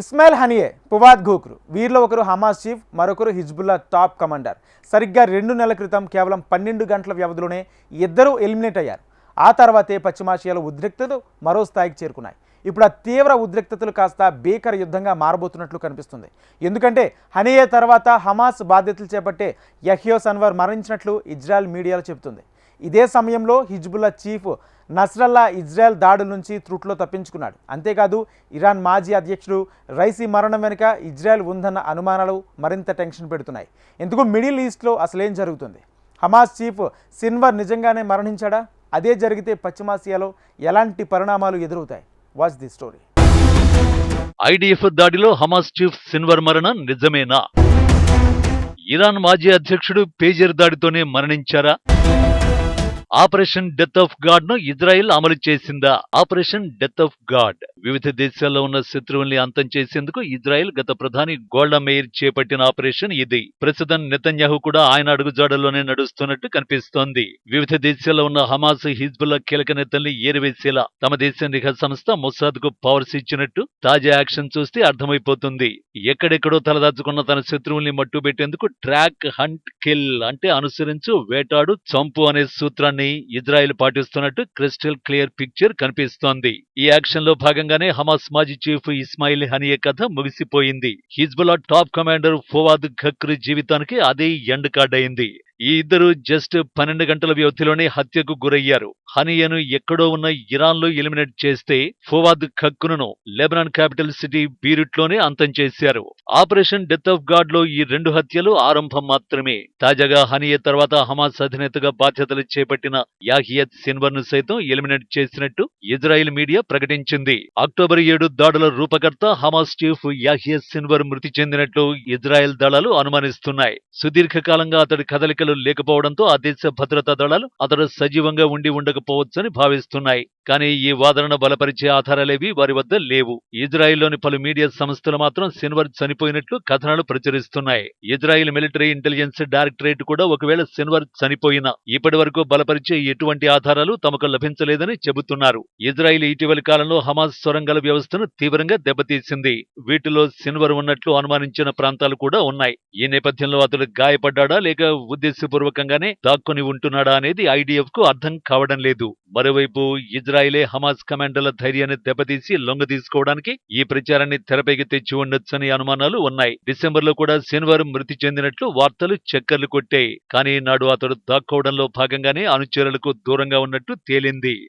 Ismail Haniyeh Puadh Shukr వీరిలో ఒకరు Hamas chief మరొకరు హిజ్బుల్లా టాప్ కమాండర్. సరిగ్గా రెండు నెలల క్రితం కేవలం పన్నెండు గంటల వ్యవధిలోనే ఇద్దరూ ఎలిమినేట్ అయ్యారు. ఆ తర్వాతే పశ్చిమాసియాలో ఉద్రిక్తతలు మరో స్థాయికి చేరుకున్నాయి. ఇప్పుడు ఆ తీవ్ర ఉద్రిక్తతలు కాస్త భీకర యుద్ధంగా మారబోతున్నట్లు కనిపిస్తుంది. ఎందుకంటే హనియే తర్వాత హమాస్ బాధ్యతలు చేపట్టే యహ్యో సన్వర్ మరణించినట్లు ఇజ్రాయెల్ మీడియాలో చెబుతుంది. ఇదే సమయంలో హిజ్బుల్లా చీఫ్ నస్రల్లా ఇజ్రాయెల్ దాడుల నుంచి త్రుట్లో తప్పించుకున్నాడు. అంతేకాదు ఇరాన్ మాజీ అధ్యక్షుడు రైసీ మరణం వెనుక ఇజ్రాయెల్ ఉందన్న అనుమానాలు మరింత టెన్షన్ పెడుతున్నాయి. ఎందుకు? మిడిల్ ఈస్ట్లో అసలేం జరుగుతుంది? హమాస్ చీఫ్ సిన్వర్ నిజంగానే మరణించాడా? అదే జరిగితే పశ్చిమాసియాలో ఎలాంటి పరిణామాలు ఎదురవుతాయి? Watch the story. ఐడిఎఫ్ దాడిలో హమాస్ చీఫ్ సిన్వర్ మరణం నిజమేనా? ఇరాన్ మాజీ అధ్యక్షుడు పేజర్ దాడితోనే మరణించారా? ఆపరేషన్ డెత్ ఆఫ్ గాడ్ను ఇజ్రాయెల్ అమలు చేసిందా? Operation death of god. వివిధ దేశాల్లో ఉన్న శత్రువుల్ని అంతం చేసేందుకు ఇజ్రాయెల్ గత ప్రధాని గోల్డా మేయర్ చేపట్టిన ఆపరేషన్ ఇది. ప్రస్తుతం నెతన్యాహు కూడా ఆయన అడుగుజాడల్లోనే నడుస్తున్నట్టు కనిపిస్తోంది. వివిధ దేశాల్లో ఉన్న హమాస్ హిజ్బుల్లా కీలక నేతల్ని ఏరివేసేలా తమ దేశ నిఘా సంస్థ మొసాద్కు పవర్స్ ఇచ్చినట్టు తాజా యాక్షన్ చూస్తే అర్థమైపోతుంది. ఎక్కడెక్కడో తలదాచుకున్న తన శత్రువుల్ని మట్టుబెట్టేందుకు ట్రాక్ హంట్ కిల్ అంటే అనుసరించు వేటాడు చంపు అనే సూత్రాన్ని ఇజ్రాయెల్ పాటిస్తున్నట్టు క్రిస్టల్ క్లియర్ పిక్చర్ కనిపిస్తోంది. ఈ యాక్షన్లో భాగంగానే హమాస్ మాజీ చీఫ్ ఇస్మాయిల్ హనియే కథ ముగిసిపోయింది. Hezbollah top commander Fuad Shukr జీవితానికి అదే ఎండ్ కార్డ్ అయింది. ఈ ఇద్దరు జస్ట్ పన్నెండు గంటల వ్యవధిలోనే హత్యకు గురయ్యారు. హనియను ఎక్కడో ఉన్న ఇరాన్లో ఎలిమినేట్ చేస్తే ఫువాద్ ఖక్కును లెబనాన్ క్యాపిటల్ సిటీ బీరుట్లోనే అంతం చేశారు. ఆపరేషన్ డెత్ ఆఫ్ గాడ్లో ఈ రెండు హత్యలు ఆరంభం మాత్రమే. తాజాగా హనియ తర్వాత హమాస్ అధినేతగా బాధ్యతలు చేపట్టిన యాహియత్ సిన్వర్ను సైతం ఎలిమినేట్ చేసినట్టు ఇజ్రాయెల్ మీడియా ప్రకటించింది. అక్టోబర్ ఏడు దాడుల రూపకర్త హమాస్ చీఫ్ యాహియత్ సిన్వర్ మృతి చెందినట్లు ఇజ్రాయెల్ దళాలు అనుమానిస్తున్నాయి. సుదీర్ఘకాలంగా అతడి కదలికలు లేకపోవడంతో ఆ దేశ భద్రతా దళాలు అతడు సజీవంగా ఉండి ఉండకపోవచ్చని భావిస్తున్నాయి. కానీ ఈ వాదనను బలపరిచే ఆధారాలేవి వారి వద్ద లేవు. ఇజ్రాయిల్లోని పలు మీడియా సంస్థలు మాత్రం సిన్వర్ చనిపోయినట్లు కథనాలు ప్రచురిస్తున్నాయి. ఇజ్రాయిల్ మిలిటరీ ఇంటెలిజెన్స్ డైరెక్టరేట్ కూడా ఒకవేళ సిన్వర్ చనిపోయినా ఇప్పటి వరకు బలపరిచే ఎటువంటి ఆధారాలు తమకు లభించలేదని చెబుతున్నారు. ఇజ్రాయిల్ ఇటీవలి కాలంలో హమాస్ సొరంగాల వ్యవస్థను తీవ్రంగా దెబ్బతీసింది. వీటిలో సిన్వర్ ఉన్నట్లు అనుమానించిన ప్రాంతాలు కూడా ఉన్నాయి. ఈ నేపథ్యంలో అతడు గాయపడ్డా లేక ఉద్దేశపూర్వకంగానే దాక్కుని ఉంటున్నాడా అనేది ఐడిఎఫ్కు అర్థం కావడం లేదు. మరోవైపు ఇజ్రాయిల్ హమాజ్ కమాండర్ల ధైర్యాన్ని దెబ్బతీసి లొంగ తీసుకోవడానికి ఈ ప్రచారాన్ని తెరపైకి తెచ్చి ఉండొచ్చని అనుమానాలు ఉన్నాయి. డిసెంబర్లో కూడా శనివారం మృతి చెందినట్లు వార్తలు చక్కర్లు కొట్టాయి. కానీ నాడు అతడు దాక్కోవడంలో భాగంగానే అనుచరులకు దూరంగా ఉన్నట్టు తేలింది.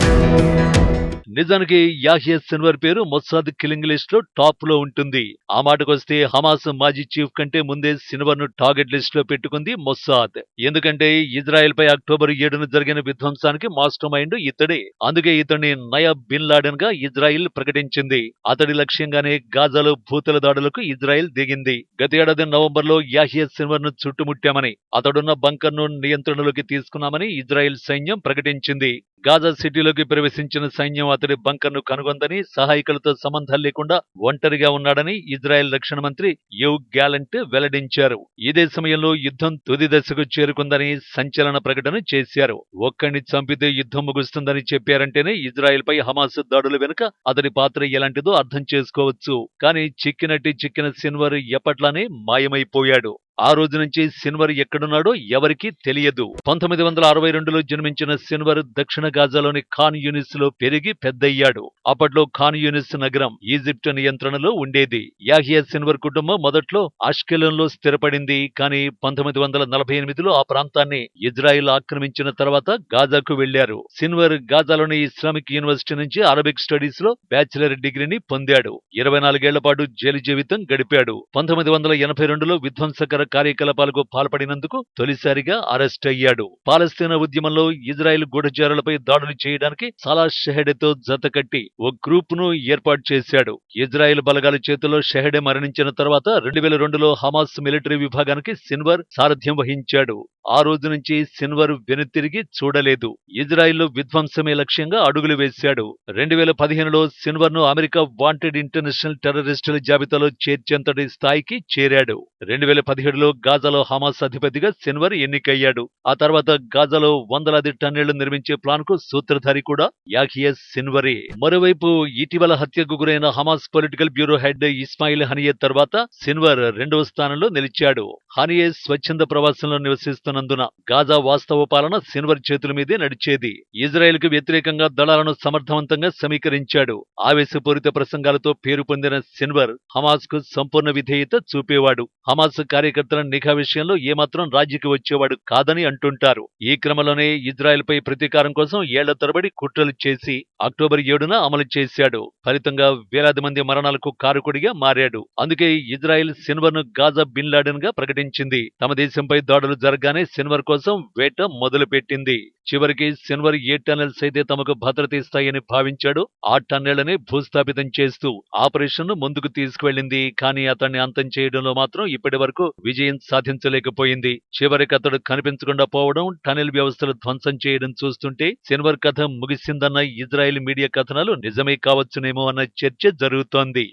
నిజానికి యాహియా సిన్వర్ పేరు మొస్సాద్ కిలింగ్ లిస్ట్లో టాప్లో ఉంటుంది. ఆ మాటకొస్తే హమాస్ మాజీ చీఫ్ కంటే ముందే సిన్వర్ను టార్గెట్ లిస్ట్లో పెట్టుకుంది మొస్సాద్. ఎందుకంటే ఇజ్రాయెల్ పై అక్టోబర్ ఏడున జరిగిన విధ్వంసానికి మాస్టర్ మైండ్ ఇతడే. అందుకే ఇతడిని నయా బిన్ లాడెన్గా ఇజ్రాయిల్ ప్రకటించింది. అతడి లక్ష్యంగానే గాజాలో భూతల దాడులకు ఇజ్రాయెల్ దిగింది. గత ఏడాది నవంబర్లో యాహియా సిన్వర్ను చుట్టుముట్టామని అతడున్న బంకర్ను నియంత్రణలోకి తీసుకున్నామని ఇజ్రాయెల్ సైన్యం ప్రకటించింది. గాజా సిటీలోకి ప్రవేశించిన సైన్యం అతడి బంకర్ను కనుగొందని సహాయకులతో సంబంధం లేకుండా ఒంటరిగా ఉన్నాడని ఇజ్రాయెల్ రక్షణ మంత్రి యూ గ్యాలెంట్ వెల్లడించారు. ఇదే సమయంలో యుద్ధం తుది దశకు చేరుకుందని సంచలన ప్రకటన చేశారు. ఒక్కడిని చంపితే యుద్ధం ముగుస్తుందని చెప్పారంటేనే ఇజ్రాయెల్ పై హమాస్ దాడుల వెనుక అతడి పాత్ర ఎలాంటిదో అర్థం చేసుకోవచ్చు. కానీ చిక్కినట్టి చిక్కిన సిన్వర్ ఎప్పట్లానే మాయమైపోయాడు. ఆ రోజు నుంచి సిన్వర్ ఎక్కడున్నాడో ఎవరికీ తెలియదు. పంతొమ్మిది వందల అరవై రెండులో జన్మించిన సిన్వర్ దక్షిణ గాజాలోని ఖాన్ యూనిస్లో పెరిగి పెద్దయ్యాడు. అప్పట్లో ఖాన్ యూనిస్ నగరం ఈజిప్ట్ నియంత్రణలో ఉండేది. యాహియా సిన్వర్ కుటుంబం మొదట్లో అష్కెలంలో స్థిరపడింది. కానీ పంతొమ్మిది వందల నలభై ఎనిమిదిలో ఆ ప్రాంతాన్ని ఇజ్రాయిల్ ఆక్రమించిన తర్వాత గాజాకు వెళ్ళారు సిన్వర్ గాజాలోని ఇస్లామిక్ యూనివర్సిటీ నుంచి అరబిక్ స్టడీస్లో బ్యాచిలర్ డిగ్రీని పొందాడు. ఇరవై నాలుగేళ్ళ పాటు జైలు జీవితం గడిపాడు. పంతొమ్మిది వందల ఎనభై రెండులో విధ్వంసకర కార్యకలాపాలకు పాల్పడినందుకు తొలిసారిగా అరెస్ట్ అయ్యాడు. పాలస్తీనా ఉద్యమంలో ఇజ్రాయెల్ గూఢచారులపై దాడులు చేయడానికి సలా షెహెడ్తో జతకట్టి ఓ గ్రూప్ను ఏర్పాటు చేశాడు. ఇజ్రాయెల్ బలగాల చేతిలో షెహడే మరణించిన తర్వాత రెండు వేల రెండులో హమాస్ మిలిటరీ విభాగానికి సిన్వర్ సారథ్యం వహించాడు. ఆ రోజు నుంచి సిన్వర్ వెనుతిరిగి చూడలేదు. ఇజ్రాయిల్లో విధ్వంసమే లక్ష్యంగా అడుగులు వేశాడు. రెండు వేల పదిహేనులో సిన్వర్ను అమెరికా వాంటెడ్ ఇంటర్నేషనల్ టెర్రరిస్టుల జాబితాలో చేర్చేంతటి స్థాయికి చేరాడు. రెండు వేల పదిహేడులో గాజాలో హమాస్ అధిపతిగా సిన్వర్ ఎన్నికయ్యాడు. ఆ తర్వాత గాజాలో వందలాది టన్నేళ్ళు నిర్మించే ప్లాన్కు సూత్రధారి కూడా యాఖియస్ సిన్వరే మరోవైపు ఇటీవల హత్యకు గురైన Hamas political bureau head Ismail Haniyeh తర్వాత సిన్వర్ రెండవ స్థానంలో నిలిచాడు. హనియే స్వచ్ఛంద ప్రవాసంలో నివసిస్తున్న నందున గాజా వాస్తవ పాలన సిన్వర్ చేతుల మీదే నడిచేది. ఇజ్రాయెల్కు వ్యతిరేకంగా దళాలను సమర్థవంతంగా సమీకరించాడు. ఆవేశపూరిత ప్రసంగాలతో పేరు పొందిన సిన్వర్ హమాస్కు సంపూర్ణ విధేయత చూపేవాడు. హమాస్ కార్యకర్తల నిఘా విషయంలో ఏమాత్రం రాజీకి వచ్చేవాడు కాదని అంటుంటారు. ఈ క్రమంలోనే ఇజ్రాయెల్ పై ప్రతీకారం కోసం ఏళ్ళ తరబడి కుట్రలు చేసి అక్టోబర్ ఏడున అమలు చేశాడు. ఫలితంగా వేలాది మంది మరణాలకు కారకుడిగా మారాడు. అందుకే ఇజ్రాయెల్ సిన్వర్ను గాజా బిన్ లాడెన్గా ప్రకటించింది. తమ దేశంపై దాడులు జరగానే సిన్వర్ కోసం వేట మొదలుపెట్టింది. చివరికి సిన్వర్ ఏ టన్నెల్స్ అయితే తమకు భద్రత ఇస్తాయని భావించాడు ఆ టన్నెళ్ళని భూస్థాపితం చేస్తూ ఆపరేషన్ను ముందుకు తీసుకువెళ్ళింది కానీ అతన్ని అంతం చేయడంలో మాత్రం ఇప్పటి వరకు విజయం సాధించలేకపోయింది. చివరికి అతడు కనిపించకుండా పోవడం టనెల్ వ్యవస్థలు ధ్వంసం చేయడం చూస్తుంటే సిన్వర్ కథ ముగిసిందన్న ఇజ్రాయెల్ మీడియా కథనాలు నిజమే కావచ్చునేమో అన్న చర్చ జరుగుతోంది.